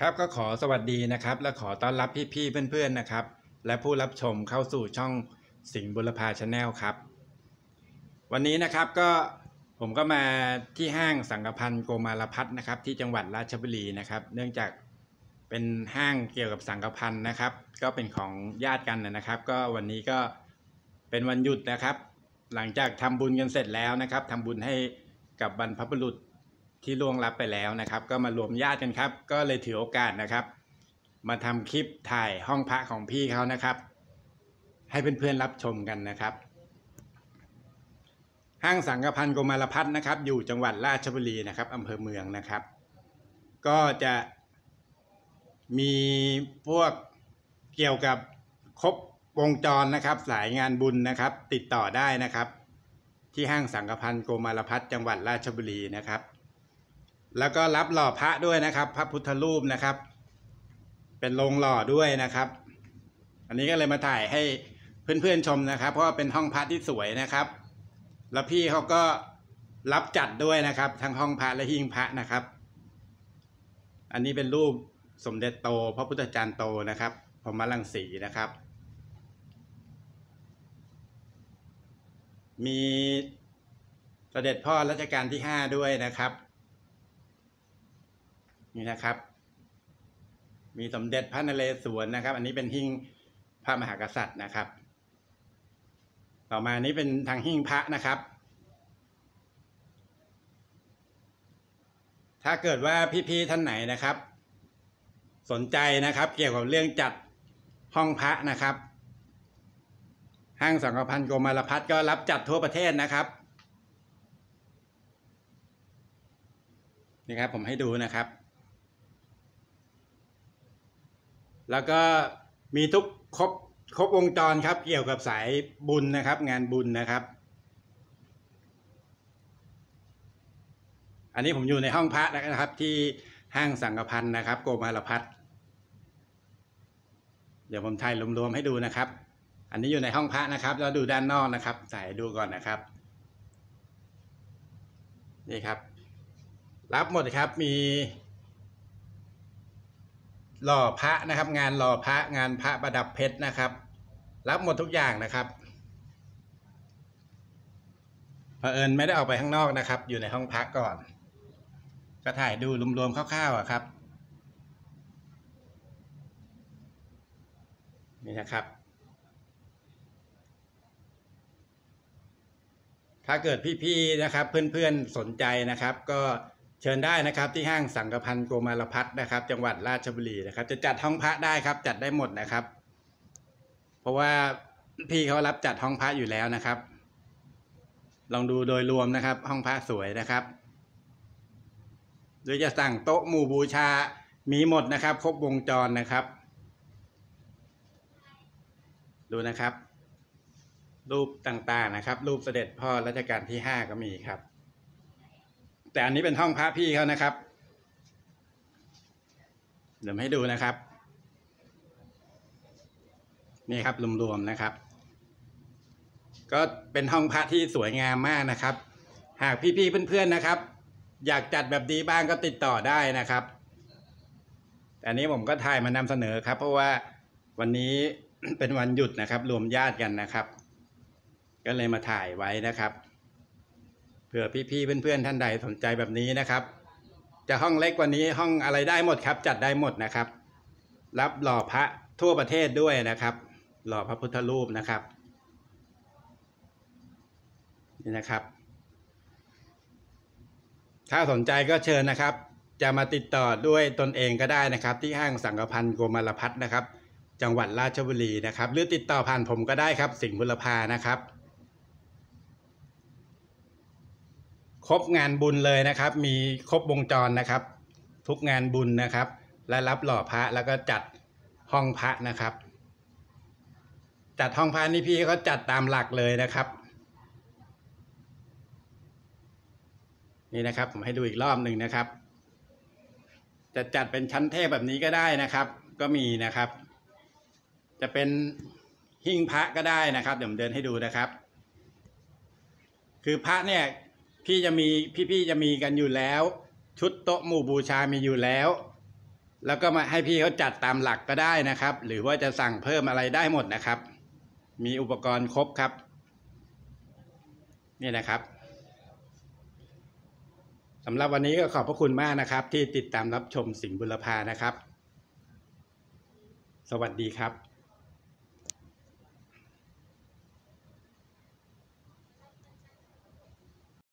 ครับก็ขอสวัสดีนะครับ และขอต้อนรับพี่ๆเพื่อนๆนะครับ และผู้รับชมเข้าสู่ช่องสิงห์บุรพาชาแนลครับ วันนี้นะครับก็ผมก็มาที่ห้างสังกพันธ์โกมารพัฒน์นะครับ ที่จังหวัดราชบุรีนะครับ เนื่องจากเป็นห้างเกี่ยวกับสังกพันธ์นะครับ ก็เป็นของญาติกันนะครับ ก็วันนี้ก็เป็นวันหยุดนะครับ หลังจากทำบุญกันเสร็จแล้วนะครับทำบุญให้กับบรรพบุรุษ ที่ล่วงลับไปแล้วนะครับ ก็มารวมญาติกันครับ ก็เลยถือโอกาสนะครับ มาทำคลิปถ่ายห้องพระของพี่เขานะครับ ให้เพื่อนๆรับชมกันนะครับ ห้างสังกพันธ์กมารพัฒน์นะครับ อยู่จังหวัดราชบุรีนะครับอำเภอเมืองนะครับ ก็จะมีพวกเกี่ยวกับครบวงจรนะครับ สายงานบุญนะครับ ติดต่อได้นะครับ ที่ห้างสังกพันธ์โกมารพัฒน์จังหวัดราชบุรีนะครับ แล้วก็รับหล่อพระด้วยนะครับ พระพุทธรูปนะครับ เป็นโรงหล่อด้วยนะครับ อันนี้ก็เลยมาถ่ายให้เพื่อนๆชมนะครับ เพราะว่าเป็นห้องพระที่สวยนะครับ แล้วพี่เขาก็รับจัดด้วยนะครับ ทั้งห้องพระและหิ้งพระนะครับ อันนี้เป็นรูปสมเด็จโต พระพุทธจารย์โตนะครับพรมลังสีนะครับ มีเสด็จพ่อรัชกาลที่ห้าด้วยนะครับ นี่นะครับ มีสมเด็จพระนเรศวรนะครับ อันนี้เป็นหิ้งพระมหากษัตริย์นะครับ ต่อมานี้เป็นทางหิ้งพระนะครับ ถ้าเกิดว่าพี่ๆท่านไหนนะครับ สนใจนะครับ เกี่ยวกับเรื่องจัดห้องพระนะครับห้างสังกพันธ์โกมารพัฒน์ก็รับจัดทั่วประเทศนะครับนี่ครับผมให้ดูนะครับ แล้วก็มีทุกครบครบวงจรครับ เกี่ยวกับสายบุญนะครับ งานบุญนะครับ อันนี้ผมอยู่ในห้องพระนะครับ ที่ห้างสังกพันธ์นะครับ โกมารพัฒน์เดี๋ยวผมถ่ายรวมๆให้ดูนะครับ อันนี้อยู่ในห้องพระนะครับแล้วดูด้านนอกนะครับใส่ดูก่อนนะครับนี่ครับ รับหมดครับมี หล่อพระนะครับ งานหล่อพระงานพระประดับเพชรนะครับ รับหมดทุกอย่างนะครับเผอิญไม่ได้ออกไปข้างนอกนะครับ อยู่ในห้องพักก่อน ก็ถ่ายดูรวมๆคร่าวๆอะครับ นี่นะครับถ้าเกิดพี่ๆนะครับ เพื่อนๆสนใจนะครับ ก็ เชิญได้นะครับที่ห้างสังกพันธ์โกมารพัฒน์นะครับ จังหวัดราชบุรีนะครับ จะจัดห้องพระได้ครับ จัดได้หมดนะครับ เพราะว่าพี่เขารับจัดห้องพระอยู่แล้วนะครับ ลองดูโดยรวมนะครับ ห้องพระสวยนะครับหรือจะสั่งโต๊ะหมู่บูชามีหมดนะครับ ครบวงจรนะครับ ดูนะครับ รูปต่างๆนะครับ รูปเสด็จพ่อรัชกาลที่ห้าก็มีครับ แต่อันนี้เป็นห้องพระพี่เขานะครับ เดี๋ยวให้ดูนะครับ นี่ครับรวมๆนะครับ ก็เป็นห้องพระที่สวยงามมากนะครับ หากพี่ๆเพื่อนๆนะครับ อยากจัดแบบดีบ้างก็ติดต่อได้นะครับแต่อันนี้ผมก็ถ่ายมานำเสนอครับ เพราะว่าวันนี้เป็นวันหยุดนะครับ รวมญาติกันนะครับ ก็เลยมาถ่ายไว้นะครับ ผื่อพี่ๆเพื่อนๆท่านใดสนใจแบบนี้นะครับ จะห้องเล็กกว่านี้ห้องอะไรได้หมดครับ จัดได้หมดนะครับ รับหล่อพระทั่วประเทศด้วยนะครับ หล่อพระพุทธรูปนะครับนี่นะครับ ถ้าสนใจก็เชิญนะครับ จะมาติดต่อด้วยตนเองก็ได้นะครับ ที่ห้างสังกพันธ์โกมารพัฒน์นะครับ จังหวัดราชบุรีนะครับ หรือติดต่อผ่านผมก็ได้ครับ สิงห์บุรพานะครับ ครบงานบุญเลยนะครับ มีครบวงจรนะครับ ทุกงานบุญนะครับ และรับหล่อพระแล้วก็จัดห้องพระนะครับ จัดห้องพระนี่พี่เขาจัดตามหลักเลยนะครับ นี่นะครับผมให้ดูอีกรอบหนึ่งนะครับ จะจัดเป็นชั้นเทพแบบนี้ก็ได้นะครับ ก็มีนะครับ จะเป็นหิ้งพระก็ได้นะครับเดี๋ยวผมเดินให้ดูนะครับ คือพระเนี่ย พี่จะมีพี่ๆจะมีกันอยู่แล้ว ชุดโต๊ะหมู่บูชามีอยู่แล้ว แล้วก็มาให้พี่เขาจัดตามหลักก็ได้นะครับ หรือว่าจะสั่งเพิ่มอะไรได้หมดนะครับ มีอุปกรณ์ครบครับ นี่นะครับสำหรับวันนี้ก็ขอบพระคุณมากนะครับ ที่ติดตามรับชมสิงห์บุรพานะครับ สวัสดีครับ